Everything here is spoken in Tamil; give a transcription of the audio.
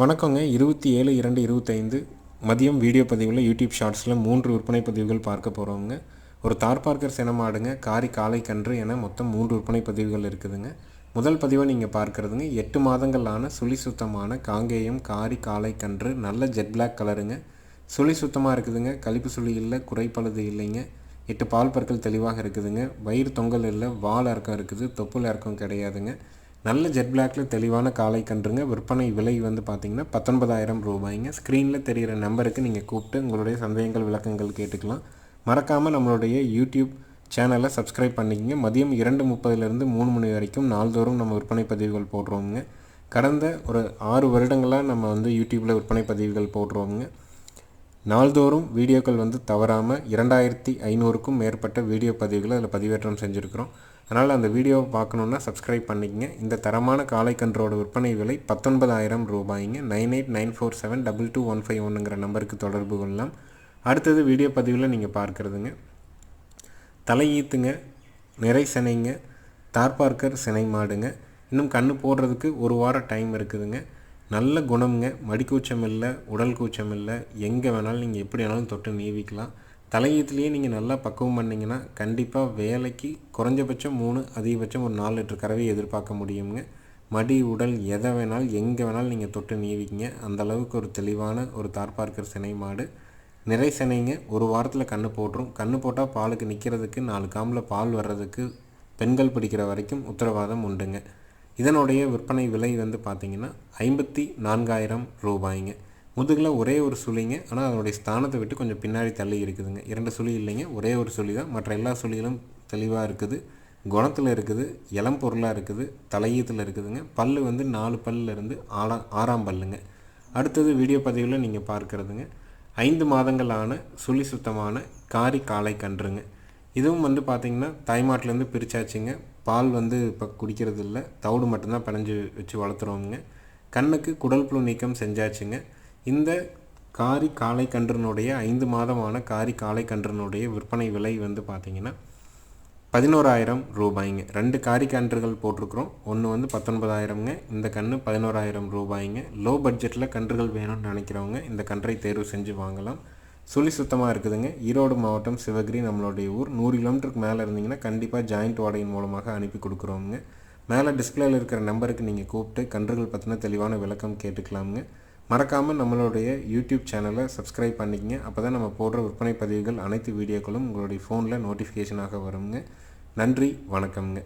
வணக்கங்க. இருபத்தி ஏழு இரண்டு இருபத்தைந்து மதியம் வீடியோ பதிவில் யூடியூப் ஷார்ட்ஸில் மூன்று விற்பனை பதிவுகள் பார்க்க போகிறோங்க ஒரு தார் பார்க்கர் சினமாடுங்க காரி காலை கன்று என மொத்தம் மூன்று விற்பனை பதிவுகள் இருக்குதுங்க. முதல் பதிவை நீங்கள் பார்க்குறதுங்க. எட்டு மாதங்களான சுழி சுத்தமான காங்கேயம் காரி காலை கன்று நல்ல ஜெட் பிளாக் கலருங்க. சுழி சுத்தமாக இருக்குதுங்க. கழிப்பு சுழி இல்லை குறைப்பழுது இல்லைங்க. எட்டு பால் பற்கள் தெளிவாக இருக்குதுங்க. வயிறு தொங்கல் இல்லை வால் இறக்கம் இருக்குது தொப்புள் இறக்கம் கிடையாதுங்க. நல்ல ஜெட் பிளாக்ல தெளிவான காலை கன்றுங்க. விற்பனை விலை வந்து பார்த்தீங்கன்னா பத்தொன்பதாயிரம் ரூபாய்ங்க. ஸ்க்ரீனில் தெரிகிற நம்பருக்கு நீங்கள் கூப்பிட்டு உங்களுடைய சந்தேகங்கள் விளக்கங்கள் கேட்டுக்கலாம். மறக்காமல் நம்மளுடைய யூடியூப் சேனலை சப்ஸ்கிரைப் பண்ணிக்கங்க. மதியம் இரண்டு முப்பதுலேருந்து மூணு மணி வரைக்கும் நாள்தோறும் நம்ம விற்பனை பதிவுகள் போடுறோங்க கடந்த ஒரு ஆறு வருடங்களாக நம்ம வந்து யூடியூப்பில் விற்பனை பதிவுகள் போடுறோங்க நாள்தோறும் வீடியோக்கள் வந்து தவறாமல் இரண்டாயிரத்தி ஐநூறுக்கும் மேற்பட்ட வீடியோ பதிவுகளை அதில் பதிவேற்றம் செஞ்சுருக்கிறோம். அதனால் அந்த வீடியோவை பார்க்கணுன்னா சப்ஸ்கிரைப் பண்ணிக்கங்க. இந்த தரமான காளைக்கன்றோட விற்பனை விலை பத்தொன்பதாயிரம் ரூபாய்ங்க. Nine eight nine four seven double two one five ஒன்றுங்கிற நம்பருக்கு தொடர்பு கொள்ளலாம். அடுத்தது வீடியோ பதிவில் நீங்கள் பார்க்குறதுங்க. தலையீத்துங்க நிறை சினைங்க தார்பார்க்கர் சினை மாடுங்க. இன்னும் கண்ணு போடுறதுக்கு ஒரு வாரம் டைம் இருக்குதுங்க. நல்ல குணம்ங்க. மடிக்கூச்சம் இல்லை உடல் கூச்சம் இல்லை. எங்கே வேணாலும் நீங்கள் எப்படி வேணாலும் தொட்டு நீவிக்கலாம். தலையீத்துலேயே நீங்கள் நல்லா பக்குவம் பண்ணிங்கன்னா கண்டிப்பாக வேலைக்கு குறைஞ்சபட்சம் மூணு அதிகபட்சம் ஒரு நாலு லிட்டர் கறவையை எதிர்பார்க்க முடியுங்க. மடி உடல் எதை வேணாலும் எங்கே வேணாலும் நீங்கள் தொட்டு நீவிக்கிங்க. அந்த அளவுக்கு ஒரு தெளிவான ஒரு தார்பார்க்கர் சினை மாடு. நிறை சினைங்க ஒரு வாரத்தில் கன்று போட்டுரும். கன்று போட்டால் பாலுக்கு நிற்கிறதுக்கு நாலு காம்பில் பால் வர்றதுக்கு பெண்கள் பிடிக்கிற வரைக்கும் உத்தரவாதம் உண்டுங்க. இதனுடைய விற்பனை விலை வந்து பார்த்திங்கன்னா ஐம்பத்தி நான்காயிரம் ரூபாய்ங்க. முதுகில் ஒரே ஒரு சுழிங்க ஆனால் அதனுடைய ஸ்தானத்தை விட்டு கொஞ்சம் பின்னாடி தள்ளி இருக்குதுங்க. இரண்டு சுழி இல்லைங்க ஒரே ஒரு சுழி தான். மற்ற எல்லா சுழிகளும் தெளிவாக இருக்குது. குணத்தில் இருக்குது இளம் பொருளாக இருக்குது தலையீத்தில் இருக்குதுங்க. பல் வந்து நாலு பல்லிருந்து ஆளா ஆறாம் பல்லுங்க. அடுத்தது வீடியோ பதிவில் நீங்கள் பார்க்குறதுங்க. ஐந்து மாதங்களான சுழி சுத்தமான காரி காலை கன்றுங்க. இதுவும் வந்து பார்த்திங்கன்னா தாய்மாட்டிலேருந்து பிரித்தாச்சுங்க பால் வந்து இப்போ குடிக்கிறது இல்லை தவிடு மட்டும்தான் பிணைஞ்சு வச்சு வளர்த்துறோமுங்க. கண்ணுக்கு குடல் புழு நீக்கம் செஞ்சாச்சுங்க. இந்த காரி காளை கன்றுனுடைய ஐந்து மாதமான காரி காளை கன்றுனுடைய விற்பனை விலை வந்து பார்த்திங்கன்னா பதினோராயிரம் ரூபாய்ங்க. ரெண்டு காரி கன்றுகள் போட்டிருக்கிறோம். ஒன்று வந்து பத்தொன்பதாயிரம்ங்க. இந்த கன்று பதினோராயிரம் ரூபாய்ங்க. லோ பட்ஜெட்டில் கன்றுகள் வேணும்னு நினைக்கிறவங்க இந்த கன்றை தேர்வு செஞ்சு வாங்கலாம். சுழி சுத்தமாக இருக்குதுங்க. ஈரோடு மாவட்டம் சிவகிரி நம்மளுடைய ஊர். நூறு கிலோமீட்டருக்கு மேலே இருந்தீங்கன்னா கண்டிப்பாக ஜாயிண்ட் வாடகையின் மூலமாக அனுப்பி கொடுக்குறோங்க மேலே டிஸ்பிளேயில் இருக்கிற நம்பருக்கு நீங்கள் கூப்பிட்டு கன்றுகள் பற்றின தெளிவான விளக்கம் கேட்டுக்கலாமுங்க. மறக்காமல் நம்மளுடைய யூடியூப் சேனலை சப்ஸ்கிரைப் பண்ணிக்கங்க. அப்போ தான் நம்ம போடுற விற்பனை பதிவுகள் அனைத்து வீடியோக்களும் உங்களுடைய ஃபோனில் நோட்டிஃபிகேஷனாக வருங்க. நன்றி வணக்கம்ங்க.